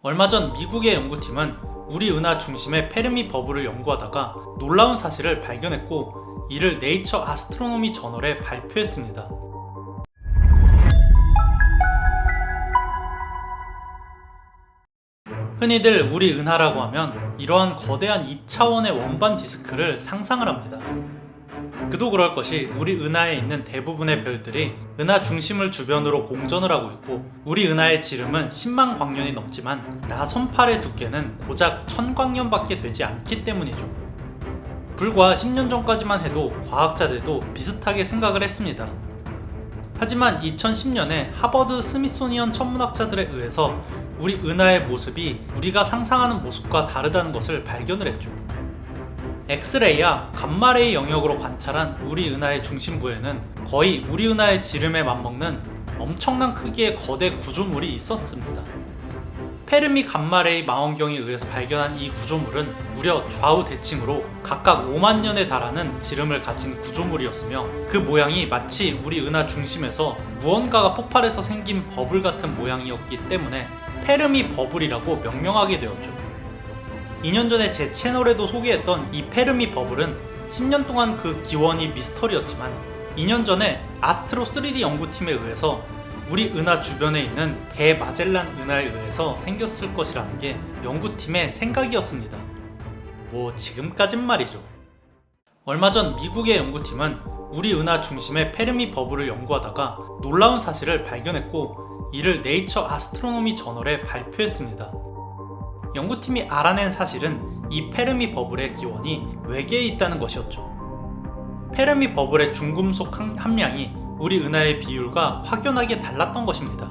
얼마 전 미국의 연구팀은 우리 은하 중심의 페르미 버블을 연구하다가 놀라운 사실을 발견했고 이를 네이처 아스트로노미 저널에 발표했습니다. 흔히들 우리 은하라고 하면 이러한 거대한 2차원의 원반 디스크를 상상을 합니다. 그도 그럴 것이 우리 은하에 있는 대부분의 별들이 은하 중심을 주변으로 공전을 하고 있고 우리 은하의 지름은 10만 광년이 넘지만 나 선팔의 두께는 고작 1000광년밖에 되지 않기 때문이죠. 불과 10년 전까지만 해도 과학자들도 비슷하게 생각을 했습니다. 하지만 2010년에 하버드 스미소니언 천문학자들에 의해서 우리 은하의 모습이 우리가 상상하는 모습과 다르다는 것을 발견을 했죠. 엑스레이야 감마레이 영역으로 관찰한 우리 은하의 중심부에는 거의 우리 은하의 지름에 맞먹는 엄청난 크기의 거대 구조물이 있었습니다. 페르미 감마레이 망원경에 의해서 발견한 이 구조물은 무려 좌우 대칭으로 각각 5만 년에 달하는 지름을 가진 구조물이었으며 그 모양이 마치 우리 은하 중심에서 무언가가 폭발해서 생긴 버블 같은 모양이었기 때문에 페르미 버블이라고 명명하게 되었죠. 2년 전에 제 채널에도 소개했던 이 페르미 버블은 10년 동안 그 기원이 미스터리였지만 2년 전에 아스트로 3D 연구팀에 의해서 우리 은하 주변에 있는 대마젤란 은하에 의해서 생겼을 것이라는 게 연구팀의 생각이었습니다. 뭐 지금까진 말이죠. 얼마 전 미국의 연구팀은 우리 은하 중심의 페르미 버블을 연구하다가 놀라운 사실을 발견했고 이를 네이처 아스트로노미 저널에 발표했습니다. 연구팀이 알아낸 사실은 이 페르미 버블의 기원이 외계에 있다는 것이었죠. 페르미 버블의 중금속 함- 함량이 우리 은하의 비율과 확연하게 달랐던 것입니다.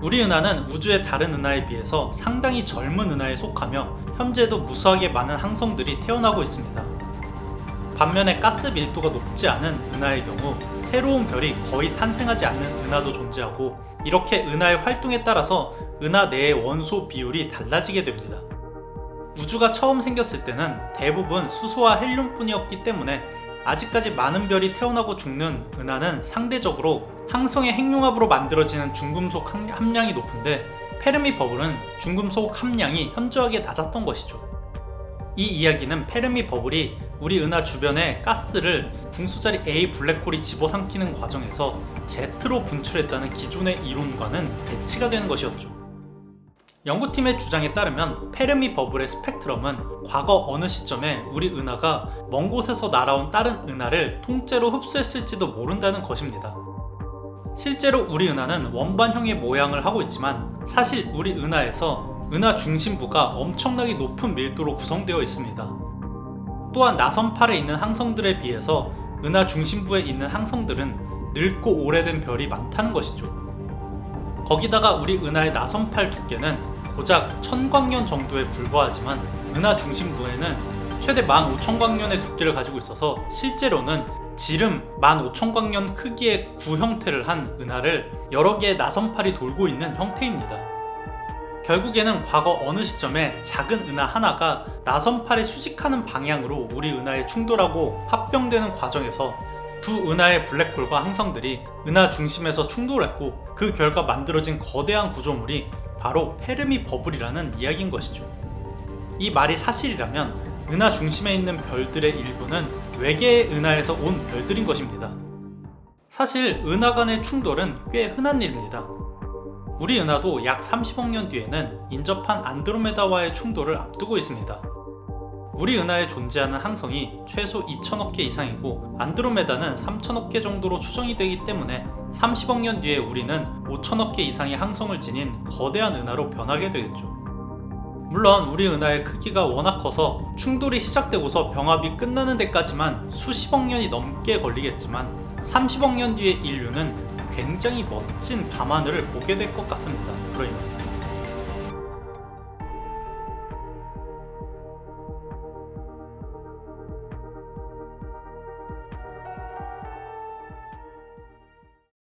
우리 은하는 우주의 다른 은하에 비해서 상당히 젊은 은하에 속하며 현재도 무수하게 많은 항성들이 태어나고 있습니다. 반면에 가스 밀도가 높지 않은 은하의 경우 새로운 별이 거의 탄생하지 않는 은하도 존재하고 이렇게 은하의 활동에 따라서 은하 내의 원소 비율이 달라지게 됩니다. 우주가 처음 생겼을 때는 대부분 수소와 헬륨뿐이었기 때문에 아직까지 많은 별이 태어나고 죽는 은하는 상대적으로 항성의 핵융합으로 만들어지는 중금속 함- 함량이 높은데 페르미 버블은 중금속 함량이 현저하게 낮았던 것이죠. 이 이야기는 페르미 버블이 우리 은하 주변에 가스를 궁수자리 A 블랙홀이 집어삼키는 과정에서 제트로 분출했다는 기존의 이론과는 배치가 되는 것이었죠. 연구팀의 주장에 따르면 페르미 버블의 스펙트럼은 과거 어느 시점에 우리 은하가 먼 곳에서 날아온 다른 은하를 통째로 흡수했을지도 모른다는 것입니다. 실제로 우리 은하는 원반형의 모양을 하고 있지만 사실 우리 은하에서 은하 중심부가 엄청나게 높은 밀도로 구성되어 있습니다. 또한 나선팔에 있는 항성들에 비해서 은하 중심부에 있는 항성들은 늙고 오래된 별이 많다는 것이죠. 거기다가 우리 은하의 나선팔 두께는 고작 1000광년 정도에 불과하지만 은하 중심부에는 최대 15,000광년의 두께를 가지고 있어서 실제로는 지름 15,000광년 크기의 구 형태를 한 은하를 여러 개의 나선팔이 돌고 있는 형태입니다. 결국에는 과거 어느 시점에 작은 은하 하나가 나선팔에 수직하는 방향으로 우리 은하에 충돌하고 합병되는 과정에서 두 은하의 블랙홀과 항성들이 은하 중심에서 충돌했고 그 결과 만들어진 거대한 구조물이 바로 페르미 버블이라는 이야기인 것이죠. 이 말이 사실이라면 은하 중심에 있는 별들의 일부는 외계의 은하에서 온 별들인 것입니다. 사실 은하 간의 충돌은 꽤 흔한 일입니다. 우리 은하도 약 30억 년 뒤에는 인접한 안드로메다와의 충돌을 앞두고 있습니다. 우리 은하에 존재하는 항성이 최소 2천억 개 이상이고 안드로메다는 3천억 개 정도로 추정이 되기 때문에 30억 년 뒤에 우리는 5천억 개 이상의 항성을 지닌 거대한 은하로 변하게 되겠죠. 물론 우리 은하의 크기가 워낙 커서 충돌이 시작되고서 병합이 끝나는 데까지만 수십억 년이 넘게 걸리겠지만 30억 년 뒤의 인류는 굉장히 멋진 밤하늘을 보게 될 것 같습니다. 그러면